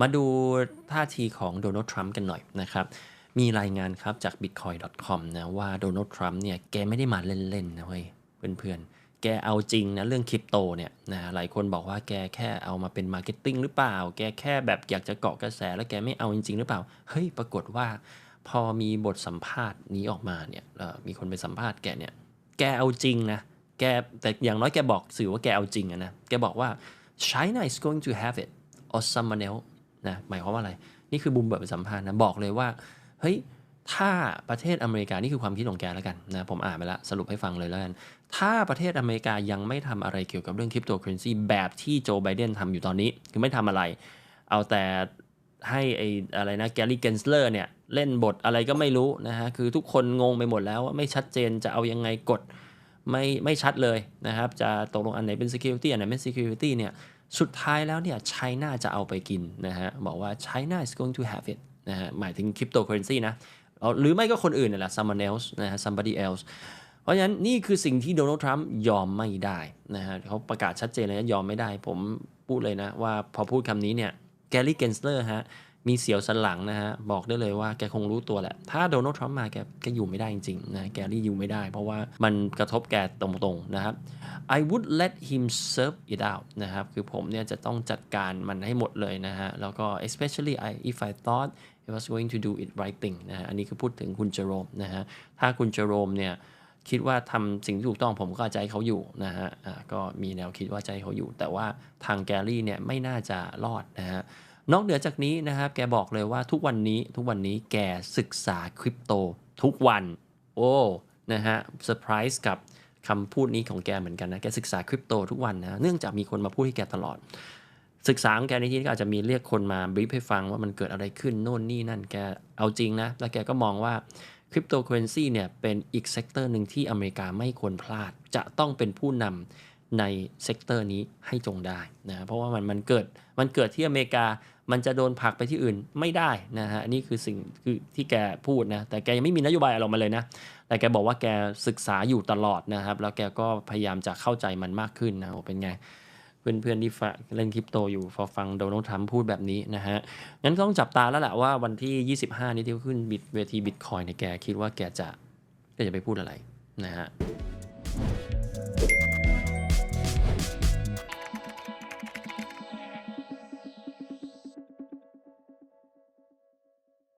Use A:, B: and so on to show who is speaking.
A: มาดูท่าทีของโดนัลด์ทรัมป์กันหน่อยนะครับ มีรายงานครับจาก bitcoin.com นะว่าโดนัลด์ทรัมป์เนี่ยแกไม่ได้มาเล่นๆนะเว้ยเพื่อนๆ แกเอาจริงนะเรื่องคริปโตเนี่ยนะหลายคนบอกว่าแกแค่เอามาเป็นมาร์เก็ตติ้งหรือเปล่า แกแค่แบบอยากจะเกาะกระแสแล้วแกไม่เอาจริง ๆ หรือเปล่า เฮ้ยปรากฏว่า พอมีบทสัมภาษณ์นี้ออกมาเนี่ยมีคนไปสัมภาษณ์แกเนี่ยแกเอาจริงนะแกแต่อย่างน้อยแกบอกสื่อว่าแกเอาจริงอะนะแกบอกว่า China is going to have it or someone else นะหมายความว่าอะไร นี่คือบุมเบิร์ดไปสัมภาษณ์นะบอกเลยว่าเฮ้ยถ้าประเทศอเมริกานี่คือความคิดของแกแล้วกันนะผมอ่านไปแล้วสรุปให้ฟังเลยแล้วกัน ถ้าประเทศอเมริกายังไม่ทำอะไรเกี่ยวกับเรื่องคริปโตเคอเรนซีแบบที่โจไบเดนทำอยู่ตอนนี้ คือไม่ทำอะไร เอาแต่ให้ไออะไรนะแกลลี่เกนสเลอร์เนี่ย เล่นบทอะไรก็ไม่รู้นะฮะ คือทุกคนงงไปหมดแล้วว่าไม่ชัดเจนจะเอายังไงกดไม่ไม่ชัดเลยนะครับ จะตกลงอันไหนเป็น security อันไหนไม่ security เนี่ย สุดท้ายแล้วเนี่ย China จะเอาไปกินนะฮะบอกว่า China is going to have it นะฮะหมายถึง cryptocurrency นะหรือไม่ก็คนอื่นนี่แหละ someone else นะฮะ somebody else เพราะฉะนั้นนี่คือสิ่งที่โดนัลด์ทรัมป์ยอมไม่ได้นะฮะเขาประกาศชัดเจนเลยนะยอมไม่ได้ ผมพูดเลยนะ ว่าพอพูดคำนี้เนี่ยแกลลี่เกนสเลอร์ฮะมีเสียวสันหลังนะฮะ บอกได้เลยว่าแกคงรู้ตัวแหละ ถ้าโดนัลด์ทรัมป์มาแกแกอยู่ไม่ได้จริงๆนะแกรี่อยู่ไม่ได้ เพราะว่ามันกระทบแกตรงๆนะครับ I would let him serve it out นะครับ คือผมเนี่ยจะต้องจัดการมันให้หมดเลยนะฮะ แล้วก็ especially I if I thought he was going to do it right thing นะฮะ อันนี้คือพูดถึงคุณเจอโรมนะฮะ ถ้าคุณเจอโรมเนี่ยคิดว่าทำสิ่งที่ถูกต้องผมก็ให้เขาอยู่นะฮะอ่าก็มีแนวคิดว่าให้เขาอยู่ แต่ว่าทางแกรี่เนี่ยไม่น่าจะรอดนะฮะ นอกเหนือจากนี้นะครับแกบอกเลยว่าทุกวันนี้ทุกวันนี้แกศึกษาคริปโตทุกวัน โอ้ นะฮะเซอร์ไพรส์กับ คำพูดนี้ของแกเหมือนกันนะแกศึกษาคริปโตทุกวันนะเนื่องจากมีคนมาพูดให้แกตลอด ศึกษาของแกในที่นี้ก็อาจจะมีเรียกคนมาบรีฟให้ฟังว่ามันเกิดอะไรขึ้นโน่นนี่นั่นแกเอาจริงนะแล้วแกก็มองว่าคริปโตเคอเรนซีเนี่ยเป็นอีกเซกเตอร์หนึ่งที่อเมริกาไม่ควรพลาด จะต้องเป็นผู้นำในเซกเตอร์นี้ให้จงได้นะเพราะว่ามันมันเกิดมันเกิดที่อเมริกามันจะโดนผลักไปที่อื่นไม่ได้นะฮะอันนี่คือสิ่งคือที่แกพูดนะแต่แกยังไม่มีนโยบายอะไรออกมาเลยนะ แต่แกบอกว่าแกศึกษาอยู่ตลอดนะครับ แล้วแกก็พยายามจะเข้าใจมันมากขึ้นนะโอ้เป็นไง เพื่อนๆที่เล่นคริปโตอยู่พอฟังโดนัลด์ทรัมป์พูดแบบนี้นะฮะงั้นต้องจับตาแล้วแหละว่าวันที่ 25 นี้ที่ขึ้นบิตเวทีบิตคอยเนี่ยแกคิดว่าแกจะแกจะไปพูดอะไรนะฮะ